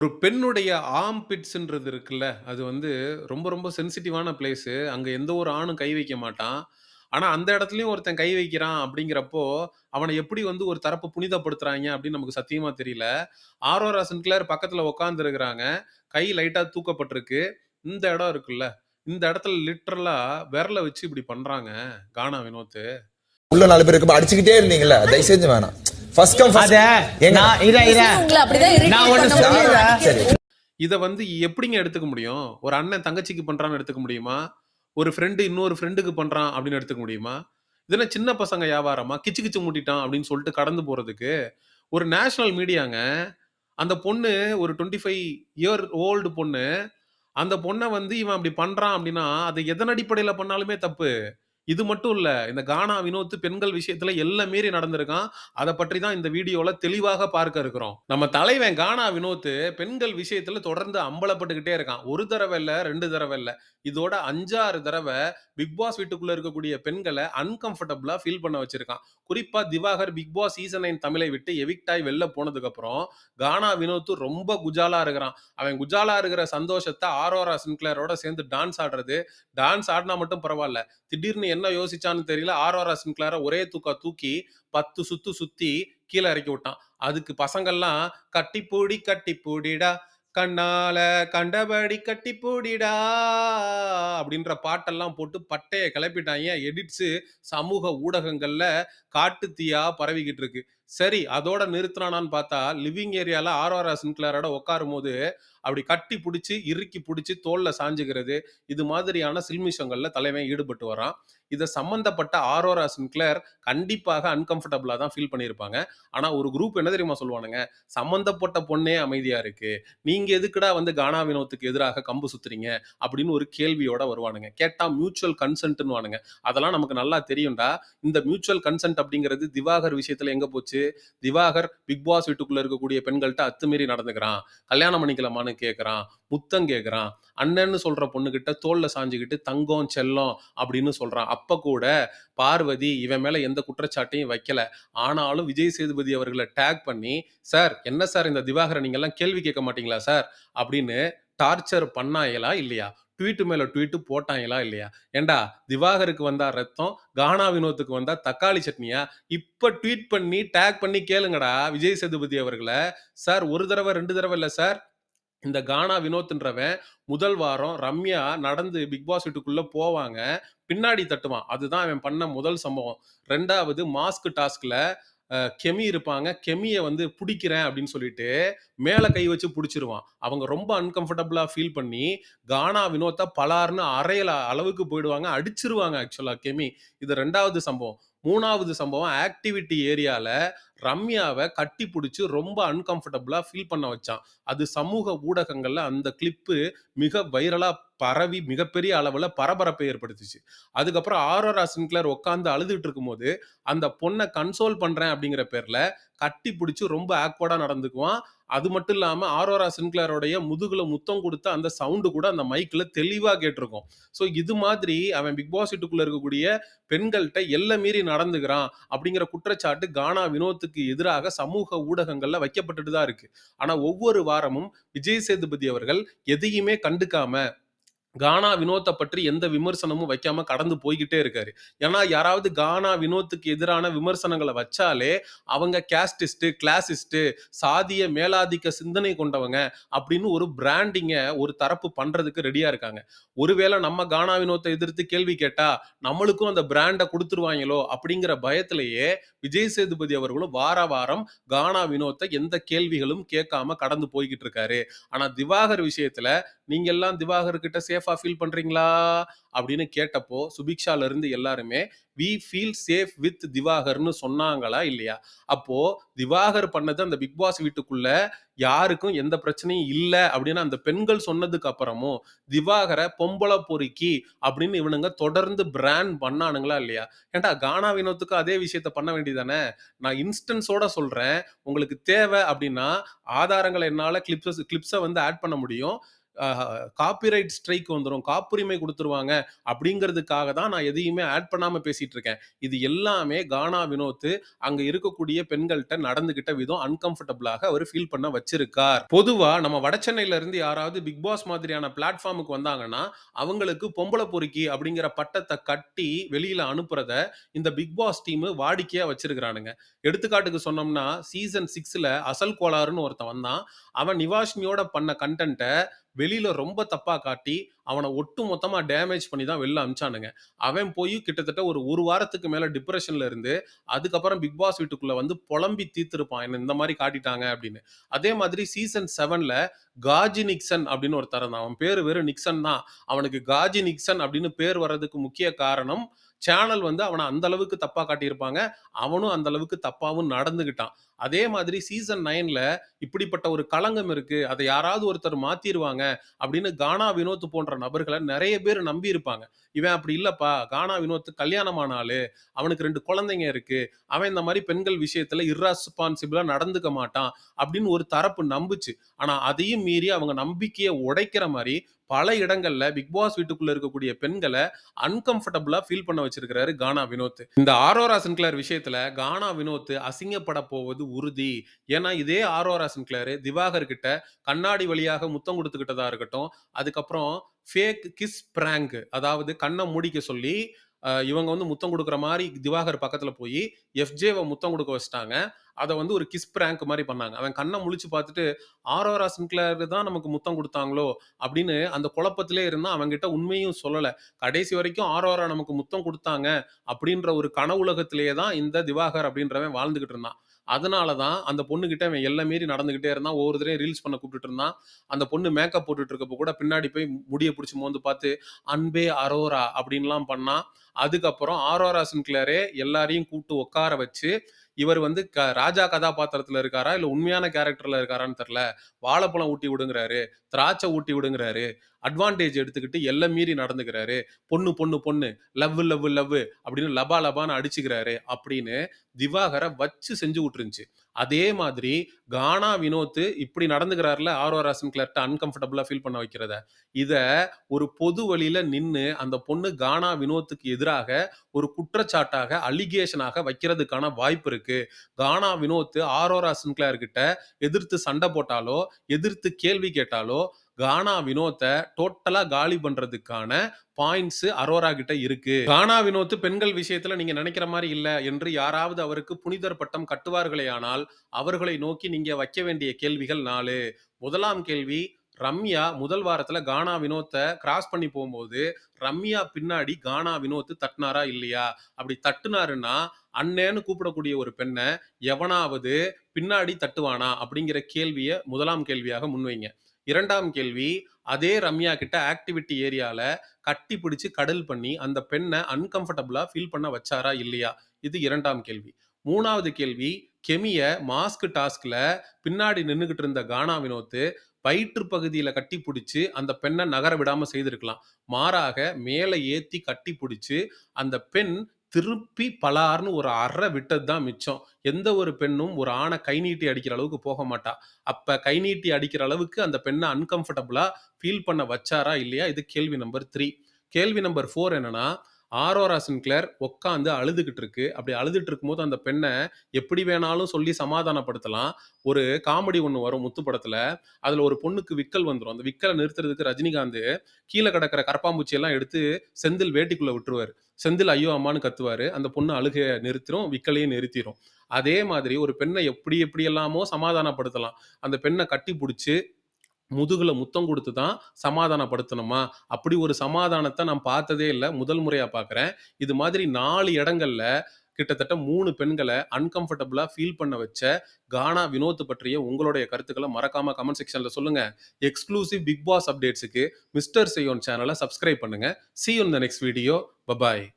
ஒரு பெண்ணுடைய ஆர்ம் பிட்ஸ்ன்றது இருக்குல்ல, அது வந்து ரொம்ப ரொம்ப சென்சிட்டிவான பிளேஸு. அங்க எந்த ஒரு ஆணும் கை வைக்க மாட்டான். ஆனா, அந்த இடத்துலயும் ஒருத்தன் கை வைக்கிறான் அப்படிங்கிறப்போ, அவன எப்படி வந்து ஒரு தரப்பு புனிதப்படுத்துறாய்ங்க அப்படின்னு நமக்கு சத்தியமா தெரியல. ஆரோரா சின்க்ளேர் பக்கத்துல உட்கார்ந்திருக்கிறாங்க. கை லைட்டா தூக்கப்பட்டிருக்கு. இந்த இடம் இருக்குல்ல, இந்த இடத்துல லிட்டரலா விரல வச்சு இப்படி பண்றாங்க, கானா வினோத்து உள்ள நாலு பேர் இருக்கும்போது அடிச்சுக்கிட்டே இருந்தீங்களா தயவு செஞ்சு வேணாம் ஃபர்ஸ்ட் கம் நான் இத இத நான் வந்து எப்படிங்க எடுத்துக்க முடியும்? ஒரு அண்ணன் தங்கச்சிக்கு பண்றான்னு எடுத்துக்க முடியுமா? ஒரு ஃப்ரெண்ட் இன்னொரு ஃப்ரெண்டுக்கு பண்றான் அப்படின்னு எடுத்துக்க முடியுமா? இது என்ன சின்ன பசங்க வியாபாரமா? கிச்சு கிச்சு மூட்டிட்டான் அப்படின்னு சொல்லிட்டு கடந்து போறதுக்கு. ஒரு நேஷனல் மீடியாங்க. அந்த பொண்ணு ஒரு 25 இயர் ஓல்டு பொண்ணு. அந்த பொண்ண வந்து இவன் அப்படி பண்றான் அப்படின்னா, அது எதன் அடிப்படையில பண்ணாலுமே தப்பு. இது மட்டும் இல்ல. இந்த கானா வினோத் பெண்கள் விஷயத்துல எல்லாம் மீறி நடந்திருக்கான். அதை பற்றி தான் இந்த வீடியோல தெளிவாக பார்க்க இருக்கிறோம். நம்ம தலைவன் கானா வினோத் பெண்கள் விஷயத்துல தொடர்ந்து அம்பலப்பட்டுக்கிட்டே இருக்கான். ஒரு தடவை இல்ல, ரெண்டு தடவை இல்ல. இதோட அஞ்சாறு தடவை பிக் பாஸ் வீட்டுக்குள்ள இருக்கக்கூடிய பெண்களை அன்கம்ஃபர்டபுளா ஃபீல் பண்ண வச்சிருக்கான். குறிப்பா Divakar Bigg Boss season nine தமிழை விட்டு எவிக்டாய் வெளில போனதுக்கு அப்புறம், கானா வினோத் ரொம்ப குஜாலா இருக்கிறான். அவன் குஜாலா இருக்கிற சந்தோஷத்தை ஆரோரா சின்க்ளரோட சேர்ந்து டான்ஸ் ஆடுறது. டான்ஸ் ஆடினா மட்டும் பரவாயில்ல திடீர்னு என்ன யோசிச்சான்னு தெரியல. ஆர்ஆர் சின்க்ளார ஒரே தூக்கா தூக்கி 10 சுத்து சுத்தி கீழே இறக்கி விட்டான். அதுக்கு பசங்கள்லாம் "கட்டிப்புடி கட்டிப்புடிடா, கண்ணால கண்டபடி கட்டிப்புடிடா" அப்படின்ற பாட்டெல்லாம் போட்டு பட்டையை கிளப்பிட்டாங்க எடிட்ஸு சமூக ஊடகங்கள்ல காட்டு தீயா பரவிக்கிட்டு இருக்கு. சரி, அதோட நிறுத்துனானான்னு பார்த்தா, லிவிங் ஏரியால ஆரோரா உட்காரும் உட்காரும்போது, அப்படி கட்டி பிடிச்சி இறுக்கி பிடிச்சி தோல்ல சாஞ்சுக்கிறது, இது மாதிரியான சில்மிஷங்கள்ல தலைவன் ஈடுபட்டு வரான். இதை சம்பந்தப்பட்ட ஆரோரா சின்க்ளேர் கண்டிப்பாக அன்கம்ஃபர்டபுளாக தான் ஃபீல் பண்ணியிருப்பாங்க. ஆனால் ஒரு குரூப் என்ன தெரியுமா சொல்லுவானுங்க? "சம்பந்தப்பட்ட பொண்ணே அமைதியாக இருக்கு. நீங்கள் எதுக்குடா வந்து கானா வினோத்துக்கு எதிராக கம்பு சுத்துறீங்க?" அப்படின்னு ஒரு கேள்வியோட வருவானுங்க. கேட்டால் மியூச்சுவல் கன்சென்ட்ன்னுவானுங்க. அதெல்லாம் நமக்கு நல்லா தெரியும்டா. இந்த மியூச்சுவல் கன்சென்ட் அப்படிங்கிறது திவாகர் விஷயத்தில் எங்கே போச்சு? திவாகர் பிக் பாஸ் வீட்டுக்குள்ள இருக்கக்கூடிய பெண்கள்கிட்ட அத்துமீறி நடந்துக்கிறான். கல்யாணம் பண்ணிக்கலாமான்னு கேட்கறான் முத்தம் கேட்கிறான். அண்ணன்னு சொல்ற பொண்ணுகிட்ட தோல்ல சாஞ்சுகிட்டு தங்கம், செல்லம் அப்படின்னு சொல்றான். அப்ப கூட பார்வதி இவன் மேல எந்த குற்றச்சாட்டையும் வைக்கல. ஆனாலும் விஜய் சேதுபதி அவர்களை டேக் பண்ணி, "சார் என்ன சார் இந்த திவாகர் நீங்க எல்லாம் கேள்வி கேட்க மாட்டீங்களா சார்?" அப்படின்னு டார்ச்சர் பண்ணாயலா இல்லையா? ட்வீட்டு மேலே ட்வீட்டு போட்டாங்களா இல்லையா? ஏன்டா திவாகருக்கு வந்தா ரத்தம், கானா வினோத்துக்கு வந்தா தக்காளி சட்னியா? இப்போ ட்வீட் பண்ணி டேக் பண்ணி கேளுங்கடா விஜய் சேதுபதி அவர்களை "சார் ஒரு தடவை ரெண்டு தடவை இல்லை சார். இந்த கானா வினோத்ன்றவன் முதல் வாரம் ரம்யா நடந்து பிக் பாஸ் வீட்டுக்குள்ள போவாங்க. பின்னாடி தட்டுவான். அதுதான் அவன் பண்ண முதல் சம்பவம். ரெண்டாவது மாஸ்க் டாஸ்க்ல கெமி இருப்பாங்க. கெமியை வந்து பிடிக்கிறேன் அப்படின்னு சொல்லிட்டு, மேலே கை வச்சு பிடிச்சிருவான் அவங்க ரொம்ப அன்கம்ஃபர்டபுளாக ஃபீல் பண்ணி, கானா வினோத்தை பலார்னு அறையில அளவுக்கு போயிடுவாங்க. அடிச்சிருவாங்க ஆக்சுவலாக கெமி. இது ரெண்டாவது சம்பவம். மூணாவது சம்பவம் ஆக்டிவிட்டி ஏரியாவில் ரம்யாவை கட்டி பிடிச்சி ரொம்ப அன்கம்ஃபர்டபுளாக ஃபீல் பண்ண வச்சான். அது சமூக ஊடகங்களில் அந்த கிளிப்பு மிக வைரலாக பரவி மிகப்பெரிய அளவில் பரபரப்பை ஏற்படுத்துச்சு. அதுக்கப்புறம் ஆரோரா சின்க்ளர் உட்காந்து அழுதுட்டு இருக்கும்போது, அந்த பொண்ணை கன்சோல் பண்ணுறேன் அப்படிங்கிற பேரில் கட்டி பிடிச்சி ரொம்ப ஆக்வர்டாக நடந்துக்குவான். அது மட்டும் இல்லாமல் ஆரோரா சின்க்ளேரோடைய முதுகுல முத்தம் கொடுத்த அந்த சவுண்டு கூட அந்த மைக்கில் தெளிவாக கேட்டிருக்கும். ஸோ இது மாதிரி அவன் பிக் பாஸ் வீட்டுக்குள்ளே இருக்கக்கூடிய பெண்கள்கிட்ட எல்லை மீறி நடந்துக்கிறான் அப்படிங்கிற குற்றச்சாட்டு கானா வினோத்துக்கு எதிராக சமூக ஊடகங்களில் வைக்கப்பட்டுட்டு தான் இருக்கு. ஆனால் ஒவ்வொரு வாரமும் விஜய் சேதுபதி அவர்கள் எதையுமே கண்டுக்காம, கானா வினோத்தை பற்றி எந்த விமர்சனமும் வைக்காம கடந்து போய்கிட்டே இருக்காரு. ஏன்னா யாராவது கானா வினோத்துக்கு எதிரான விமர்சனங்களை வச்சாலே, அவங்க கேஸ்டிஸ்ட், கிளாசிஸ்ட், சாதிய மேலாதிக்க சிந்தனை கொண்டவங்க அப்படின்னு ஒரு பிராண்டிங்க ஒரு தரப்பு பண்றதுக்கு ரெடியா இருக்காங்க. ஒருவேளை நம்ம கானா வினோத்தை எதிர்த்து கேள்வி கேட்டா, நம்மளுக்கும் அந்த பிராண்டை கொடுத்துருவாங்களோ அப்படிங்கிற பயத்திலேயே விஜய் சேதுபதி அவர்களும் வார வாரம் கானா வினோத்தை எந்த கேள்விகளும் கேட்காம கடந்து போய்கிட்டு இருக்காரு. ஆனா திவாகர் விஷயத்துல, "நீங்க எல்லாம் திவாகர் கிட்ட சேஃப் ஃபீல் பண்றீங்களா?" அப்படின்னு கேட்டப்போ, சுபிக்ஷால இருந்து எல்லாருமே, "வி ஃபீல் சேஃப் வித் திவாகர்னு சொன்னாங்களா இல்லையா? அப்போ திவாகர் பண்ணது அந்த பிக் பாஸ் வீட்டுக்குள்ள யாருக்கும் எந்த பிரச்சனையும் இல்லை அப்படின்னு அந்த பெண்கள் சொன்னதுக்கு அப்புறமும், திவாகரை பொம்பள பொறுக்கி அப்படின்னு இவனுங்க தொடர்ந்து பிராண்ட் பண்ணானுங்களா இல்லையா? ஏன்டா கானா வினோத்துக்கு அதே விஷயத்த பண்ண வேண்டியதானே நான் இன்ஸ்டன்ஸோட சொல்றேன். உங்களுக்கு தேவை அப்படின்னா, ஆதாரங்களை என்னால கிளிப்ஸஸ் கிளிப்ஸை வந்து ஆட் பண்ண முடியும். காப்பிரைட் ஸ்ட்ரைக் வந்துடும் காப்புரிமை கொடுத்துருவாங்க அப்படிங்கிறதுக்காக தான் நான் எதையுமே ஆட் பண்ணாமல் பேசிட்டு இருக்கேன். இது எல்லாமே கானா வினோத் அங்கே இருக்கக்கூடிய பெண்கள்கிட்ட நடந்துகிட்ட விதம் அன்கம்ஃபர்டபுளாக அவர் ஃபீல் பண்ண வச்சிருக்கார். பொதுவாக நம்ம வட இருந்து யாராவது பிக் பாஸ் மாதிரியான பிளாட்ஃபார்முக்கு வந்தாங்கன்னா, அவங்களுக்கு பொம்பளை பொறுக்கி அப்படிங்கிற பட்டத்தை கட்டி வெளியில் அனுப்புறத இந்த பிக் பாஸ் டீம் வாடிக்கையாக வச்சிருக்கிறானுங்க எடுத்துக்காட்டுக்கு சொன்னோம்னா, சீசன் சிக்ஸில் அசல் கோளாறுன்னு ஒருத்தன் வந்தான். அவன் நிவாஷினியோட பண்ண கண்டென்ட்டை வெளியில ரொம்ப தப்பா காட்டி, அவனை ஒட்டு மொத்தமா டேமேஜ் பண்ணி தான் வெளில அனுப்பிச்சானுங்க. அவன் போய் கிட்டத்தட்ட ஒரு ஒரு வாரத்துக்கு மேல டிப்ரெஷன்ல இருந்து, அதுக்கப்புறம் பிக் பாஸ் வீட்டுக்குள்ள வந்து புலம்பி தீர்த்திருப்பான். என்ன இந்த மாதிரி காட்டிட்டாங்க அப்படின்னு. அதே மாதிரி சீசன் செவன்ல காஜி நிக்சன் அப்படின்னு ஒருத்தன் தான் அவன் பேர் வெறும் நிக்சன் தான். அவனுக்கு காஜி நிக்சன் அப்படின்னு பேர் வர்றதுக்கு முக்கிய காரணம், சேனல் வந்து அவனை அந்த அளவுக்கு தப்பா காட்டியிருப்பாங்க. அவனும் அந்த அளவுக்கு தப்பாவும் நடந்துகிட்டான். அதே மாதிரி சீசன் நைன்ல இப்படிப்பட்ட ஒரு களங்கம் இருக்கு. அதை யாராவது ஒருத்தர் மாத்திருவாங்க அப்படின்னு கானா வினோத் போன்ற நபர்களை நிறைய பேர் நம்பி இருப்பாங்க. இவன் அப்படி இல்லப்பா. கானா வினோத் கல்யாணமான ஆளு. அவனுக்கு ரெண்டு குழந்தைங்க இருக்கு. அவன் இந்த மாதிரி பெண்கள் விஷயத்துல இர்ரெஸ்பான்சிபிளா நடந்துக்க மாட்டான் அப்படின்னு ஒரு தரப்பு நம்புச்சு. ஆனா அதையும் மீறி அவங்க நம்பிக்கையை உடைக்கிற மாதிரி பல இடங்கள்ல பிக் பாஸ் வீட்டுக்குள்ள இருக்கக்கூடிய பெண்களை அன்கம்ஃபர்டபுளா ஃபீல் பண்ண வச்சிருக்கிறாரு கானா வினோத். இந்த ஆரோரா சின்கிளர் விஷயத்துல கானா வினோத் அசிங்கப்பட போவது உறுதி. ஏன்னா இதே ஆரோரா சின்கிளர் திவாகர் கிட்ட கண்ணாடி வழியாக முத்தம் கொடுத்துக்கிட்டதா இருக்கட்டும், அதுக்கப்புறம் ஃபேக் கிஸ் பிராங்க் அதாவது கண்ணை மூடிக்க சொல்லி இவங்க வந்து முத்தம் கொடுக்குற மாதிரி திவாகர் பக்கத்தில் போய் எஃப்ஜேவை முத்தம் கொடுக்க வச்சுட்டாங்க. அதை வந்து ஒரு கிஸ் பிராங்க் மாதிரி பண்ணாங்க. அவன் கண்ணை முழிச்சு பார்த்துட்டு, ஆரோரா சின்கிளர் தான் நமக்கு முத்தம் கொடுத்தாங்களோ அப்படின்னு அந்த குழப்பத்திலே இருந்தால் அவங்ககிட்ட உண்மையும் சொல்லலை கடைசி வரைக்கும் ஆரோரா நமக்கு முத்தம் கொடுத்தாங்க அப்படின்ற ஒரு கனவுலகத்திலேயே தான் இந்த திவாகர் அப்படின்றவன் வாழ்ந்துகிட்டு இருந்தான். அதனால தான் அந்த பொண்ணுகிட்ட அவன் எல்லை மீறி நடந்துகிட்டே இருந்தான். ஒவ்வொரு தடவையும் ரீல்ஸ் பண்ண கூப்பிட்டுட்டு இருந்தான். அந்த பொண்ணு மேக்கப் போட்டுட்டு இருக்கப்போ கூட பின்னாடி போய் முடிய பிடிச்சி மோந்து பார்த்து, "அன்பே அரோரா" அப்படின்லாம் பண்ணான். அதுக்கப்புறம் ஆரோரா சின்க்ளரே எல்லாரையும் கூப்பிட்டு உட்கார வச்சு, இவர் வந்து க ராஜா கதாபாத்திரத்துல இருக்காரா? இல்ல உண்மையான கேரக்டர்ல இருக்காரான்னு தெரில வாழைப்பழம் ஊட்டி விடுங்கிறாரு. திராட்சை ஊட்டி விடுங்கிறாரு. அட்வான்டேஜ் எடுத்துக்கிட்டு எல்லாம் மீறி நடந்துக்கிறாரு. பொண்ணு, பொண்ணு, பொண்ணு. லவ், லவ், லவ் அப்படின்னு லபா லபான்னு அடிச்சுக்கிறாரு அப்படின்னு திவாகர வச்சு செஞ்சு விட்டுருந்துச்சு. அதே மாதிரி கானா வினோத் இப்படி நடந்துக்கிறார்ல ராசன் சின்கிளர்ட்ட அன்கம்ஃபர்டபுளா ஃபீல் பண்ண வைக்கிறத. இத ஒரு பொது வழியில நின்று அந்த பொண்ணு கானா வினோத்துக்கு எதிராக ஒரு குற்றச்சாட்டாக, அலிகேஷனாக வைக்கிறதுக்கான வாய்ப்பு இருக்கு. கானா வினோத் ஆரோரா சின்கிளர் கிட்ட எதிர்த்து சண்டை போட்டாலோ, எதிர்த்து கேள்வி கேட்டாலோ, கானா வினோத்தை டோட்டலா காலி பண்றதுக்கான பாயிண்ட்ஸ் அரோரா கிட்ட இருக்கு. கானா வினோத் பெண்கள் விஷயத்துல நீங்க நினைக்கிற மாதிரி இல்ல என்று யாராவது அவருக்கு புனிதர் பட்டம் கட்டுவார்களேயானால், அவர்களை நோக்கி நீங்க வைக்க வேண்டிய கேள்விகள் நாலு முதலாம் கேள்வி, ரம்யா முதல் வாரத்துல கானா வினோத்தை கிராஸ் பண்ணி போகும்போது ரம்யா பின்னாடி கானா வினோத் தட்டினாரா இல்லையா? அப்படி தட்டுனாருன்னா, அண்ணேன்னு கூப்பிடக்கூடிய ஒரு பெண்ணை எவனாவது பின்னாடி தட்டுவானா? அப்படிங்கிற கேள்வியை முதலாம் கேள்வியாக முன்வைங்க. இரண்டாம் கேள்வி, அதே ரம்யா கிட்ட ஆக்டிவிட்டி ஏரியால கட்டி பிடிச்சு கடல் பண்ணி, அந்த பெண்ணை அன்கம்ஃபர்டபுளா ஃபீல் பண்ண வச்சாரா? இல்லையா? இது இரண்டாம் கேள்வி. மூணாவது கேள்வி, கெமிய மாஸ்க் டாஸ்க்ல பின்னாடி நின்றுகிட்டு இருந்த கானா வினோத்து வயிற்று பகுதியில கட்டி பிடிச்சி அந்த பெண்ணை நகர விடாம செய்திருக்கலாம். மாறாக மேலே ஏத்தி கட்டி பிடிச்சி அந்த பெண் திருப்பி பலார்னு ஒரு அற விட்டது தான் மிச்சம். எந்த ஒரு பெண்ணும் ஒரு ஆண கை நீட்டி அடிக்கிற அளவுக்கு போக மாட்டா. அப்ப கை நீட்டி அடிக்கிற அளவுக்கு அந்த பெண்ண அன்கம்ஃபர்டபுளா ஃபீல் பண்ண வச்சாரா? இல்லையா? இது கேள்வி நம்பர் 3. கேள்வி நம்பர் 4 என்னன்னா, ஆரோரா சின்கிளர் உட்காந்து அழுதுகிட்டு இருக்கு. அப்படி அழுதுட்டு இருக்கும்போது அந்த பெண்ணை எப்படி வேணாலும் சொல்லி சமாதானப்படுத்தலாம். ஒரு காமெடி ஒன்று வரும் முத்து படத்துல. அதுல ஒரு பொண்ணுக்கு விக்கல் வந்துடும் அந்த விக்கலை நிறுத்துறதுக்கு ரஜினிகாந்த் கீழே கிடக்கிற கரப்பாம்பூச்சி எல்லாம் எடுத்து செந்தில் வேட்டிக்குள்ள விட்டுருவாரு. செந்தில் ஐயோ! அம்மான்னு கத்துவாரு. அந்த பொண்ணு அழுகையை நிறுத்திரும். விக்கலையும் நிறுத்திரும். அதே மாதிரி ஒரு பெண்ணை எப்படி எப்படி எல்லாமோ சமாதானப்படுத்தலாம். அந்த பெண்ணை கட்டி பிடிச்சி முதுகுல முத்தம் கொடுத்து தான் சமாதானப்படுத்தணுமா? அப்படி ஒரு சமாதானத்தை நான் பார்த்ததே இல்லை முதல் முறையா பார்க்குறேன் இது மாதிரி நாலு இடங்கள்ல கிட்டத்தட்ட மூணு பெண்களை அன்கம்ஃபர்டபுளா ஃபீல் பண்ண வச்ச கானா வினோத் பற்றிய உங்களுடைய கருத்துக்களை மறக்காம கமெண்ட் செக்ஷன்ல சொல்லுங்க. எக்ஸ்க்ளூசிவ் பிக் பாஸ் அப்டேட்ஸுக்கு மிஸ்டர் செய்யோன் சேனலை சப்ஸ்கிரைப் பண்ணுங்க. See you the next video. Bye bye.